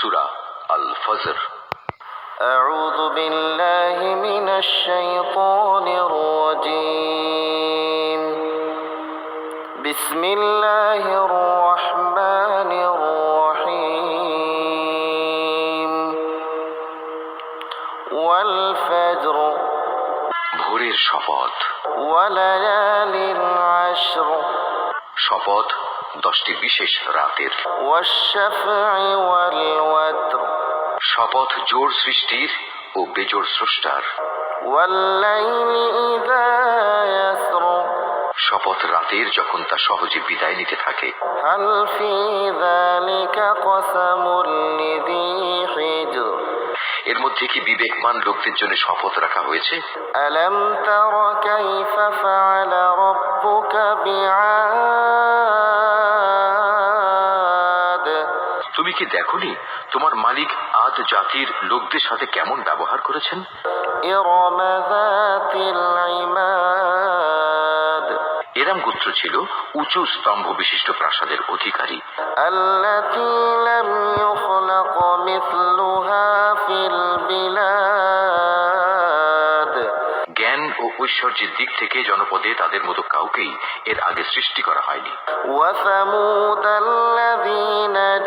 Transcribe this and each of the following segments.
সুরা আল ফজর أعوذ بالله من الشيطان الرجيم بسم الله الرحمن الرحيم والفجر ভোরের শপথ وليال عشر শপথ দশটি বিশেষ রাতের। শপথ জোর সৃষ্টির ও বেজোর স্রষ্টার। শপথ রাতের যখন তা সহজে বিদায় নিতে থাকে। এর মধ্যে কি বিবেকমান লোকদের জন্য শপথ রাখা হয়েছে? আলম তারা ফাআলা রাব্বুকা তুমি কি দেখনি তোমার মালিক আদ জাতির লোকদের সাথে কেমন ব্যবহার করেছেন? এরাম গোত্র ছিল উঁচু স্তম্ভ বিশিষ্ট প্রাসাদের অধিকারী। জ্ঞান ও ঐশ্বর্যের দিক থেকে জনপদে তাদের মতো কাউকেই এর আগে সৃষ্টি করা হয়নি। ওয়াসামুদাল্লাযীনা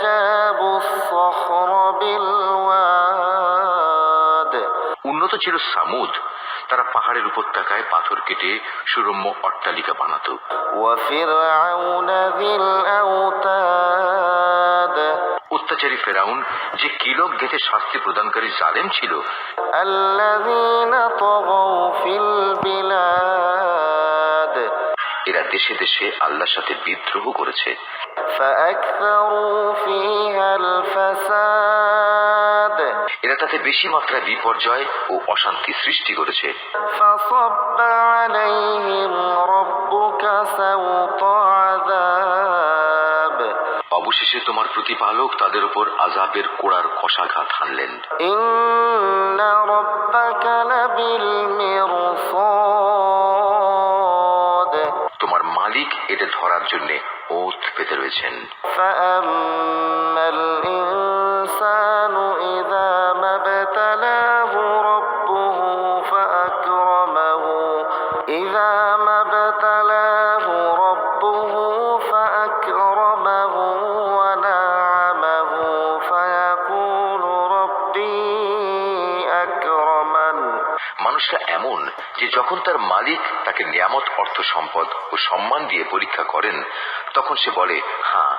উন্নত ছিল সামুদ তারা পাহাড়ের উপত্যকায় পাথর কেটে সুরম্য অট্টালিকা বানাতো وفرعون ذي الأوتاد অত্যাচারী ফেরাউন যে কিলক গেতে শাস্তি প্রদানকারী জালেম ছিল الذين طغوا في البلاد এরা দেশে দেশে আল্লাহর সাথে বিদ্রোহ করেছে فأكثروا فيها الفساد এটা তাতে বেশি মাত্রায় বিপর্যয় ও অশান্তি সৃষ্টি করেছে। অবশেষে তোমার প্রতিপালক তাদের উপর আজাবের কোড়ার কষাঘাত হানলেন। তোমার মালিক এটা ধরার জন্য ওত পেতে রয়েছেন। মানুষটা এমন যে যখন তার মালিক তাকে নিয়ামত, অর্থ, সম্পদ ও সম্মান দিয়ে পরীক্ষা করেন, তখন সে বলে হ্যাঁ